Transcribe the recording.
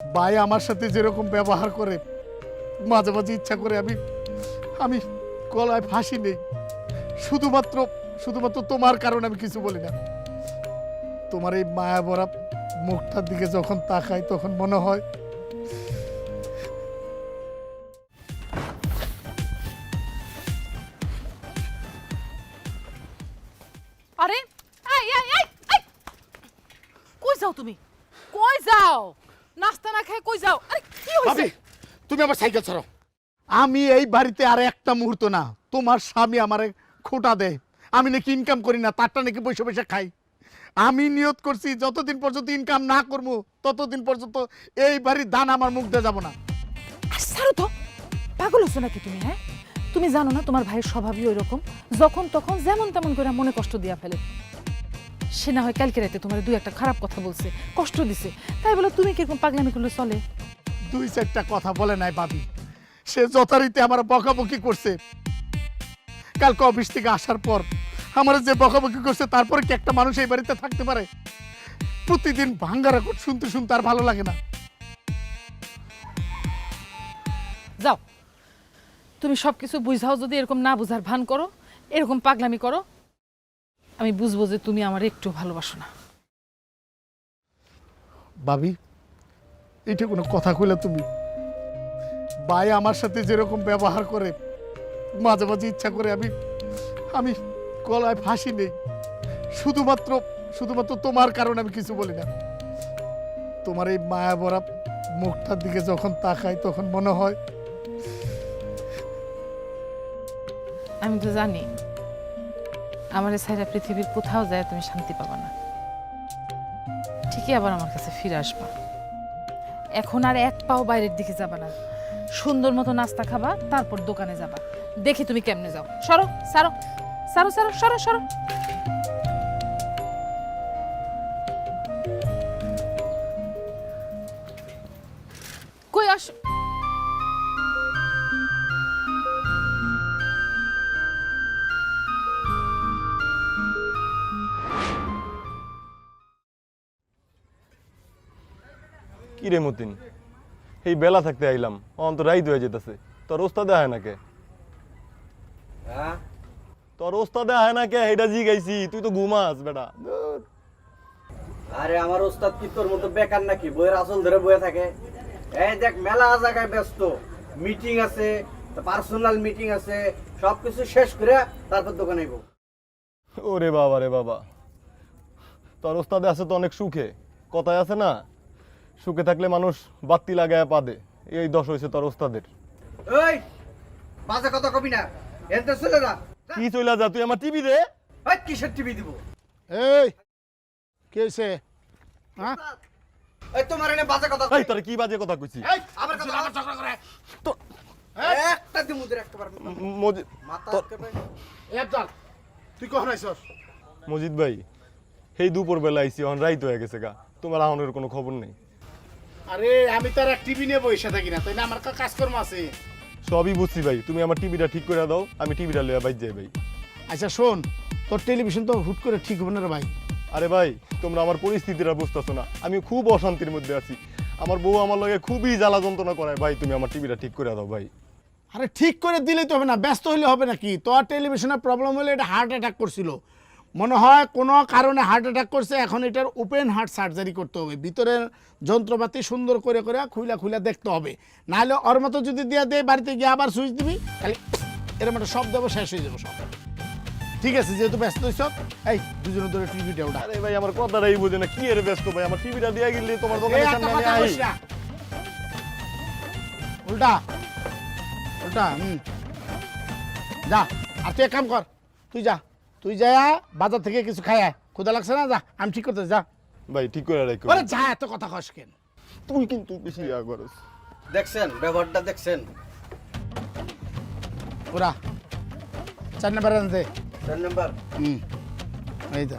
ভাই আমার সাথে যেরকম ব্যবহার করে, মাঝে মাঝে ইচ্ছা করে আমি আমি গলায় ফাঁসি নেই। শুধুমাত্র শুধুমাত্র তোমার কারণে আমি কিছু বলি না। তোমার এই মায়া ভরা মুখটার দিকে যখন তাকাই, তখন মনে হয়, আরে কই যাও তুমি? কই যাও? নাস্তা না খেয়ে কই যাও? আরে কি হইছে? ভাবি তুমি আমার সাইকেল ছাড়ো। আমি এই বাড়িতে আর একটা মুহূর্ত না তোমার স্বামী আমারে খোটা দেয়। আমি নাকি ইনকাম করি না তারটা নাকি বসে বসে খাই। আমি নিয়ত করছি যতদিন পর্যন্ত ইনকাম না করব ততদিন পর্যন্ত এই বাড়ির দান আমার মুখ দিয়ে যাব না। আর ছাড়ো তো পাগল হচ্ছ নাকি তুমি হ্যাঁ? তুমি জানো না তোমার ভাইয়ের স্বভাবই ওই রকম যখন তখন যেমন তেমন করে মনে কষ্ট দিয়া ফেলে। সে না হয় কালকে রাতে তোমার দুই একটা খারাপ কথা বলছে কষ্ট দিছে। তাই বলে তুমি কীরকম পাগলামি করলে চলে? দুই চারটা কথা বলে নাই ভাবি। সে যথারীতি আমার বকাবকি করছে। কালকে অফিস থেকে আসার পর আমার যে বকাবকি করছে তারপরে কি একটা মানুষ এই বাড়িতে থাকতে পারে? প্রতিদিন ভাঙ্গা রেকর্ড শুনতে শুনতে আর ভালো লাগে না। যাও। তুমি সব কিছু বুঝাও যদি এরকম না বুঝার ভান করো এরকম পাগলামি করো আমি বুঝব যে তুমি আমার একটু ভালোবাসো না। ভাবি এটা কোনো কথা কইলে তুমি? ভাই আমার সাথে যেরকম ব্যবহার করে মাঝে মাঝে ইচ্ছা করে আমি আমি গলায় ফাঁসি নেই। শুধুমাত্র শুধুমাত্র তোমার কারণে আমি কিছু বলি না। তোমার এই মায়া ভরা মুখটার দিকে যখন তাকাই তখন মনে হয় আমি তো জানি আমার সাইরা পৃথিবীর কোথাও যায় তুমি শান্তি পাবা না। ঠিকই আবার আমার কাছে ফিরে আসবা। এখন আর এক পাও বাইরের দিকে যাবা না। সুন্দর মতো নাস্তা খাবা, তারপর দোকানে যাবা। দেখি তুমি কেমনে যাও। সরো, সারো সারো সারো, সরো সরো। কই আস? কি রে মতিন? এই বেলা থাকতে আইলাম অন্ত রাইত হয়ে যেতেছে। তোর ওস্তাদে হয় না কে তোর ওস্তাদে হয় না কে এটা জি গাইছি তুই তো ঘুমাস বেটা। আরে আমার ওস্তাদ কি তোর মতো বেকার নাকি? বইয়ের আসল ধরে বয়ে থাকে। এই দেখ মেলা জায়গায় ব্যস্ত। মিটিং আছে পার্সোনাল মিটিং আছে সবকিছু শেষ করে তারপর দোকানে আইবো। ওরে বাবা রে বাবা। তোর ওস্তাদে আছে তো অনেক সুখে। কথায় আছে না? সুখে থাকলে মানুষ বাত্তি লাগায় পাদে এই দশ হয়েছে তোর ওস্তাদের। এই বাজে কথা কবি না। এনতে চলে যা। কি চলে যা তুই আমার টিভি দে। এই কিসের টিভি দিব? এই কে হইছে? হ্যাঁ? এই তোমার এনে বাজে কথা এই তোর কি বাজে কথা কইছি? এই আবার কথা আবার ঝগড়া করে। তো একটা দিমু দের একবার ম- মজি- মাথা একেবারে একদল তুই কখন আইছস? মজিদ ভাই সেই দুপুর বেলা আইসি অন রাইত হয়ে গেছে গা। তোমার আহনের কোনো খবর নেই। আরে আমি তো আর টিভি নিয়ে বসে থাকি না তাই না আমার কাজকর্ম আছে। সবই বুঝছি ভাই তুমি আমার টিভিটা ঠিক করে দাও আমি টিভিটা লিয়ে বাইর যাই ভাই। আচ্ছা শোন তোর টেলিভিশন তো হুট করে ঠিক হবে না রে ভাই। আরে ভাই তোমরা আমার পরিস্থিতিটা বুঝতেছো না আমি খুব অশান্তির মধ্যে আছি। আমার বউ আমার লগে খুবই জ্বালা যন্ত্রণা করায় ভাই তুমি আমার টিভিটা ঠিক করে দাও ভাই। আরে ঠিক করে দিলেই তো হবে না ব্যস্ত হলে হবে নাকি? তোর টেলিভিশনের প্রবলেম হলে এটা হার্ট অ্যাটাক করছিল। মনে হয় কোনো কারণে হার্ট অ্যাটাক করছে এখন এটার ওপেন হার্ট সার্জারি করতে হবে। ভিতরের যন্ত্রপাতি সুন্দর করে করে খুইলা খুইলা দেখতে হবে। নাহলে ওর মতো যদি দিয়ে দেয় বাড়িতে গিয়ে আবার সুইচ দিবি তাহলে এরকম একটা সব দেবো শেষ হয়ে যাব সব। ঠিক আছে যেহেতু ব্যস্ত হইছ এই দুজনে ধরে টিভিটা ওটা আরে ভাই আমার কথাটাই বুঝে না কি এর ব্যস্ত ভাই? আমার টিভিটা দিয়ে গেলে তোমার একটা সামনে আমি আই। না। উল্টা উল্টা হুম। যা আর তুই এক কাম কর তুই যা। তুই যায়া বাজার থেকে কিছু খাই খুদা ক্ষুদা লাগছে না? যা আমি ঠিক করতে যা। ভাই ঠিক করে রাখো আরে যা এত কথা কস কেন? তুই কিন্তু বেশি ইয়া করস। দেখছেন ব্যবহারটা দেখছেন। ওরা চার নাম্বার আনতে চার নাম্বার। হুম এই তো।